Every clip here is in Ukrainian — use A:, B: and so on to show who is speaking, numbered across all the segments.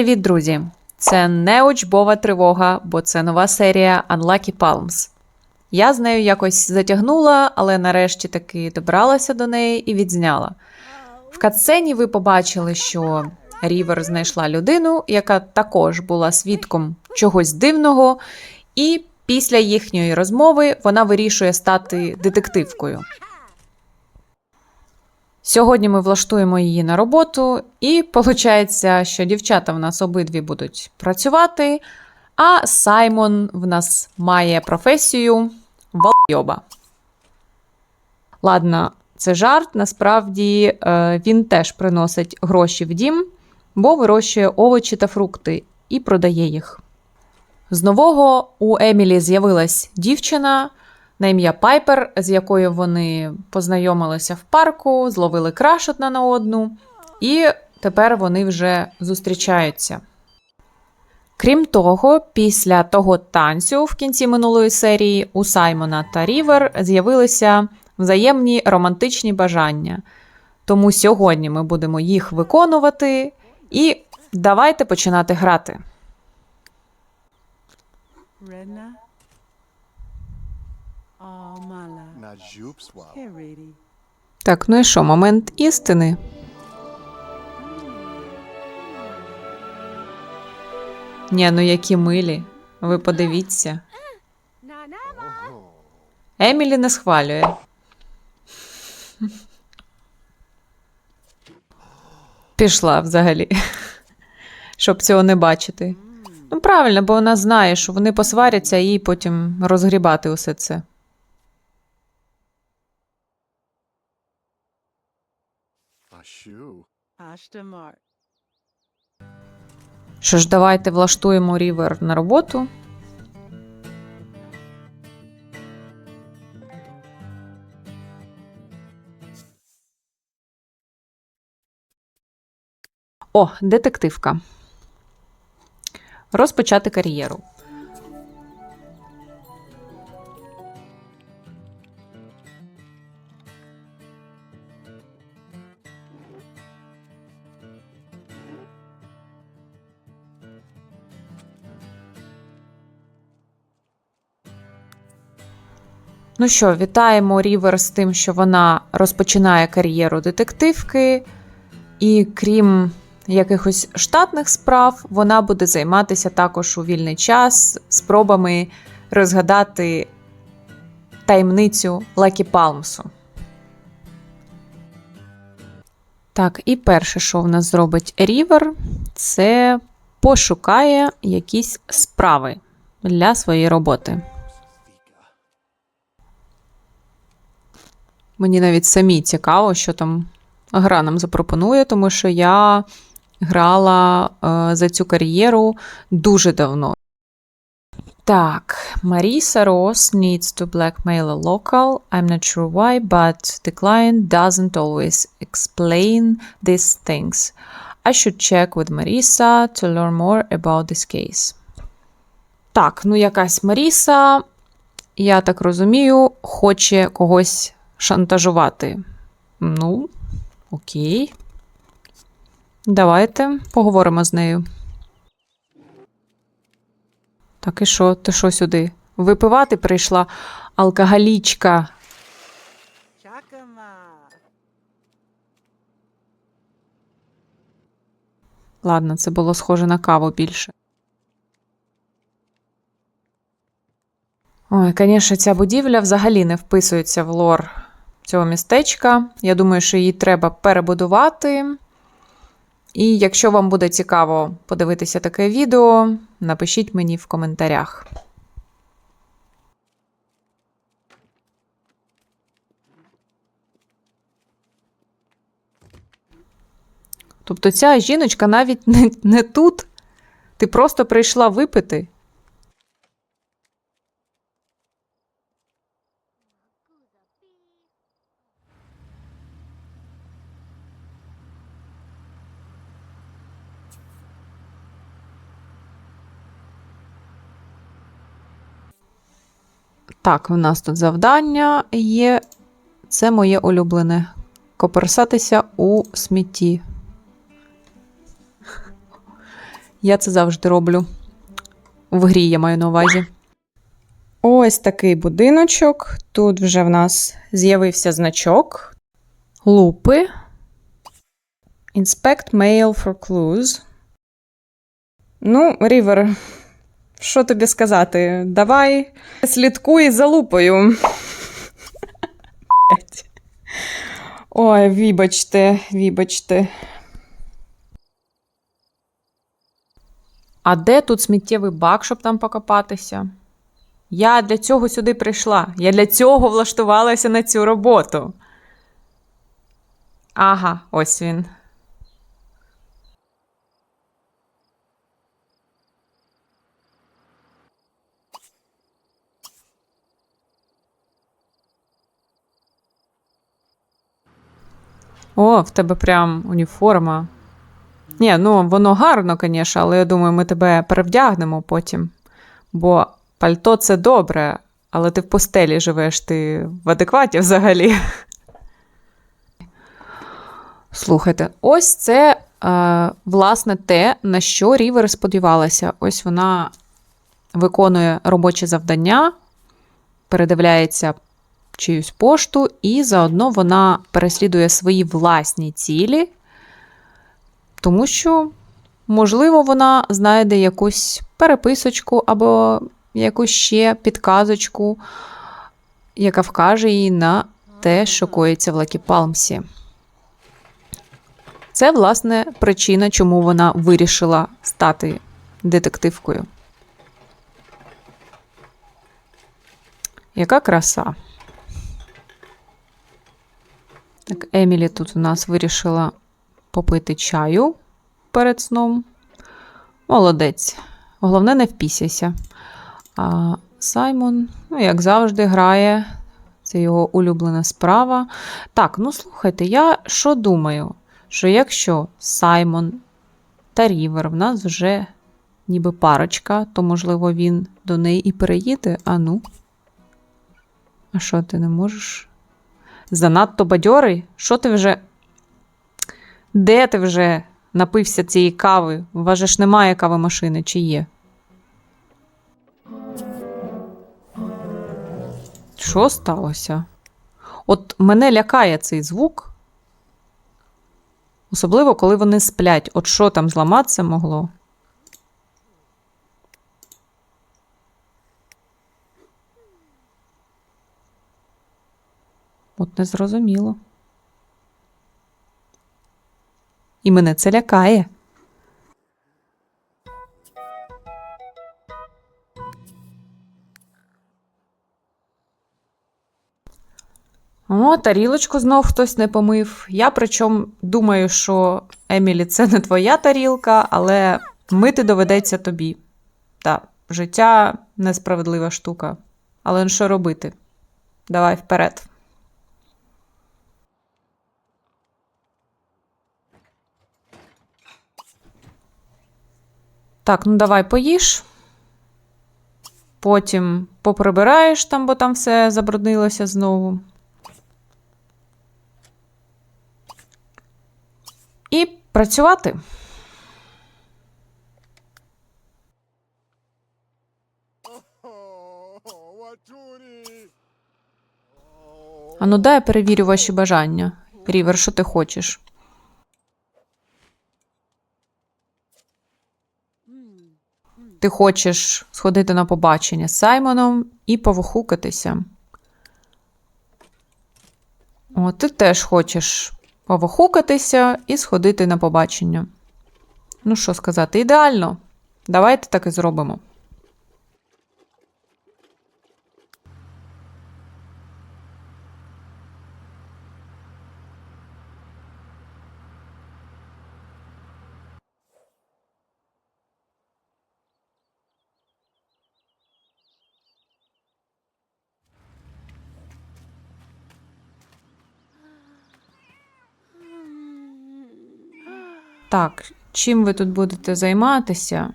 A: Привіт, друзі! Це не учбова тривога, бо це нова серія Unlucky Palms. Я з нею якось затягнула, але нарешті таки добралася до неї і відзняла. В катсцені ви побачили, що Рівер знайшла людину, яка також була свідком чогось дивного, і після їхньої розмови вона вирішує стати детективкою. Сьогодні ми влаштуємо її на роботу, і виходить, що дівчата в нас обидві будуть працювати, а Саймон в нас має професію валйоба. Ладно, це жарт. Насправді е, він теж приносить гроші в дім, бо вирощує овочі та фрукти і продає їх. З нового у Емілі з'явилась дівчина на ім'я Пайпер, з якою вони познайомилися в парку, зловили краш одна на одну, і тепер вони вже зустрічаються. Крім того, після того танцю в кінці минулої серії у Саймона та Рівер з'явилися взаємні романтичні бажання. Тому сьогодні ми будемо їх виконувати і давайте починати грати.
B: Redna?
A: Так, ну і що, момент істини. Ні, ну які милі. Ви подивіться. Емілі не схвалює. Пішла взагалі. Щоб цього не бачити. Ну, правильно, бо вона знає, що вони посваряться і потім розгрібати усе це. Що ж, давайте влаштуємо рівер на роботу. О, детективка. Розпочати кар'єру. Ну що, вітаємо Рівер з тим, що вона розпочинає кар'єру детективки, і крім якихось штатних справ, вона буде займатися також у вільний час спробами розгадати таємницю Лекі Палмсу. Так, і перше, що в нас зробить Рівер, це пошукає якісь справи для своєї роботи. Мені навіть самі цікаво, що там гра нам запропонує, тому що я грала е, за цю кар'єру дуже давно. Так, Marisa Ross needs to blackmail a local. I'm not sure why, but the client doesn't always explain these things. I should check with Marisa to learn more about this case. Так, ну якась Маріса, я так розумію, хоче когось шантажувати. Ну, окей. Давайте поговоримо з нею. Так і що? Ти що сюди? Випивати прийшла алкоголічка. Ладно, це було схоже на каву більше. Ой, звісно, ця будівля взагалі не вписується в лор цього містечка. Я думаю, що її треба перебудувати. І якщо вам буде цікаво подивитися таке відео, напишіть мені в коментарях. Тобто ця жіночка навіть не, не тут. Ти просто прийшла випити. Так, у нас тут завдання є. Це моє улюблене. Коперсатися у смітті. Я це завжди роблю. В грі я маю на увазі.
C: Ось такий будиночок. Тут вже в нас з'явився значок.
A: Лупи.
C: Inspect mail for clues. Ну, Рівер, що тобі сказати? Давай слідкуй за лупою. Ой, вибачте, вибачте.
A: А де тут сміттєвий бак, щоб там покопатися? Я для цього сюди прийшла. Я для цього влаштувалася на цю роботу. Ага, ось він. О, в тебе прям уніформа. Ні, ну воно гарно, звісно, але я думаю, ми тебе перевдягнемо потім. Бо пальто це добре, але ти в постелі живеш, ти в адекваті взагалі. Слухайте, ось це е, власне те, на що Рівер сподівалася. Ось вона виконує робоче завдання, передивляється чиюсь пошту, і заодно вона переслідує свої власні цілі, тому що, можливо, вона знайде якусь переписочку або якусь ще підказочку, яка вкаже їй на те, що коїться в Лакі Палмсі. Це, власне, причина, чому вона вирішила стати детективкою. Яка краса. Так, Емілі тут у нас вирішила попити чаю перед сном. Молодець. Головне, не впісяйся. А Саймон, ну, як завжди, грає. Це його улюблена справа. Так, ну слухайте, я що думаю? Що якщо Саймон та Рівер в нас вже ніби парочка, то, можливо, він до неї і переїде. А ну. А що ти не можеш? Занадто бадьорий? Що ти вже. Де ти вже напився цієї кави? У немає кавомашини, чи є? Що сталося? От мене лякає цей звук. Особливо, коли вони сплять. От що там зламатися могло? От незрозуміло. І мене це лякає. О, тарілочку знов хтось не помив. Я причому думаю, що Емілі, це не твоя тарілка, але мити доведеться тобі. Так, життя несправедлива штука. Але що робити? Давай вперед. Так, ну давай поїж. Потім поприбираєш там, бо там все забруднилося знову. І працювати.
D: Oh, what Judy?
A: А ну дай я перевірю ваші бажання. Рівер, що ти хочеш? Ти хочеш сходити на побачення з Саймоном і повохукатися. О, ти теж хочеш повохукатися і сходити на побачення. Ну що сказати, ідеально. Давайте так і зробимо. Так, чим ви тут будете займатися?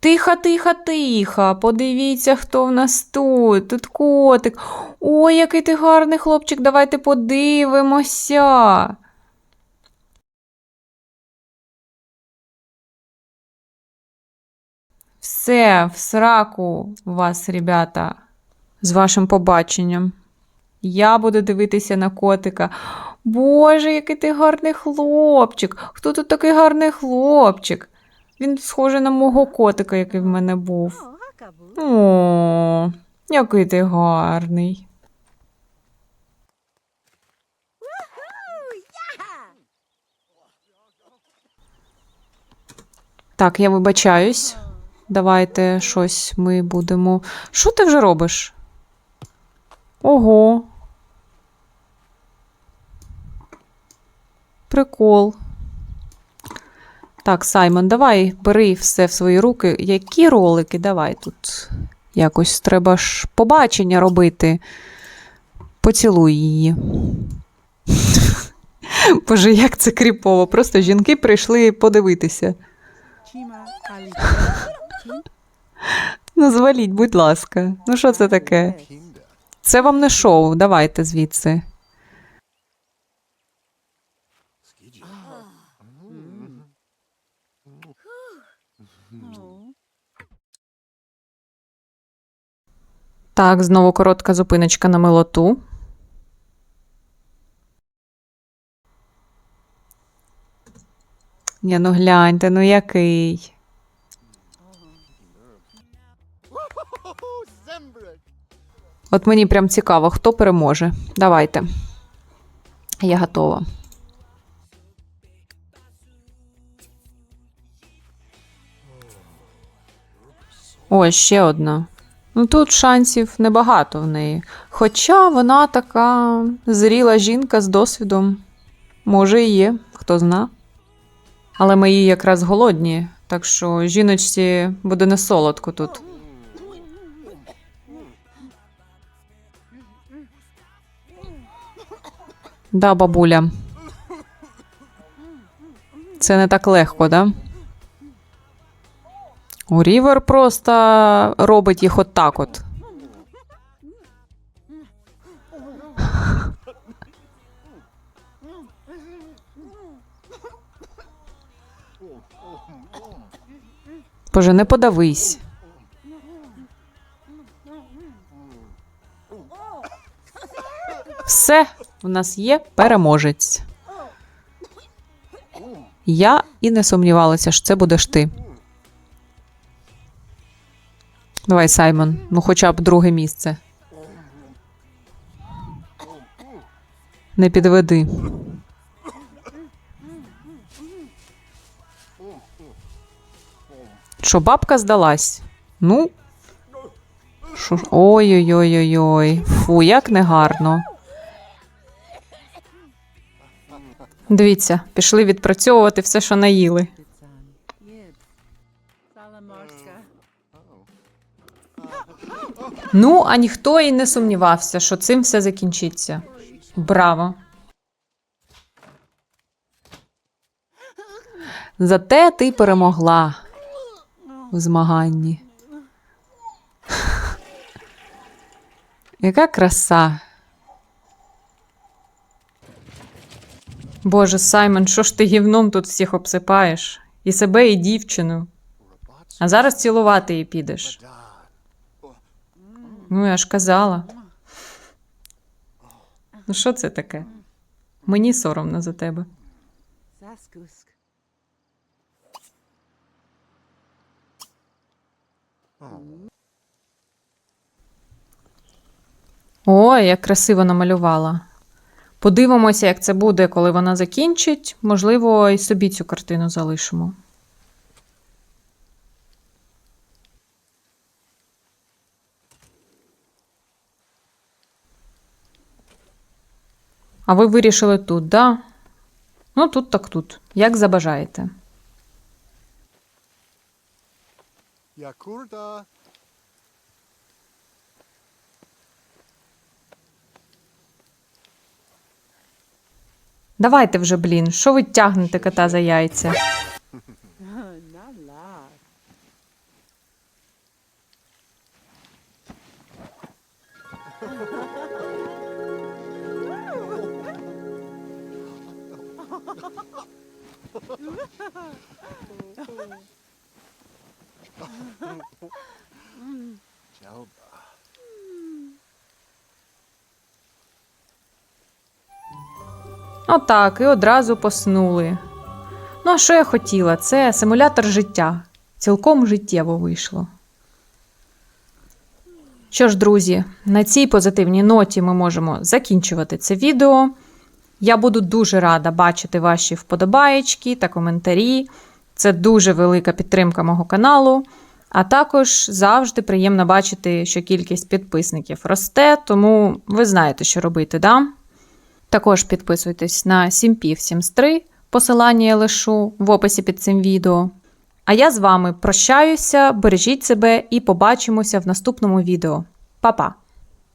A: Тихо, тихо, тихо. Подивіться, хто в нас тут. Тут котик. Ой, який ти гарний хлопчик, давайте подивимося. Все, в сраку вас, ребята, з вашим побаченням. Я буду дивитися на котика. Боже, який ти гарний хлопчик. Хто тут такий гарний хлопчик? Він схожий на мого котика, який в мене був. О, який ти гарний. Так, я вибачаюсь. Давайте щось ми будемо. Що ти вже робиш? Ого. Прикол. Так, Саймон, давай бери все в свої руки. Які ролики? Давай тут. Якось треба ж побачення робити. Поцілуй її. Боже, як це кріпово. Просто жінки прийшли подивитися. Ну, зваліть, будь ласка. Ну, що це таке? Це вам не шоу, давайте звідси. Так, знову коротка зупиночка на милоту. Ні, ну гляньте, ну який. От мені прям цікаво, хто переможе. Давайте. Я готова. Ось ще одна. Ну тут шансів небагато в неї. Хоча вона така зріла жінка з досвідом. Може, і є, хто зна. Але ми її якраз голодні, так що жіночці буде не солодко тут. Да, бабуля. Це не так легко, да? У Рівер просто робить їх от так от. Боже, не подавись. Все, у нас є переможець. Я і не сумнівалася, що це будеш ти. Давай, Саймон, ну хоча б друге місце. Не підведи. Що бабка здалась? Ну. Ой-ой-ой-ой-ой. Фу, як негарно. Дивіться, пішли відпрацьовувати все, що наїли. Ну, а ніхто і не сумнівався, що цим все закінчиться. Браво. Зате ти перемогла у змаганні. Яка краса. Боже, Саймон, що ж ти гівном тут всіх обсипаєш? І себе, і дівчину. А зараз цілувати її підеш. Ну, я ж казала. Ну, що це таке? Мені соромно за тебе. Ой, як красиво намалювала. Подивимося, як це буде, коли вона закінчить. Можливо, і собі цю картину залишимо. А ви вирішили тут, да? Ну, тут так тут. Як забажаєте.
D: Yakurta.
A: Давайте вже, блін, що ви тягнете кота за яйця?
D: Jalba.
A: Отак, і одразу поснули. Ну, а що я хотіла? Це симулятор життя. Цілком життєво вийшло. Що ж, друзі, на цій позитивній ноті ми можемо закінчувати це відео. Я буду дуже рада бачити ваші вподобаєчки та коментарі. Це дуже велика підтримка мого каналу. А також завжди приємно бачити, що кількість підписників росте, тому ви знаєте, що робити, да? Також підписуйтесь на Сімпів 73, посилання я лишу в описі під цим відео. А я з вами прощаюся, бережіть себе і побачимося в наступному відео. Па-па!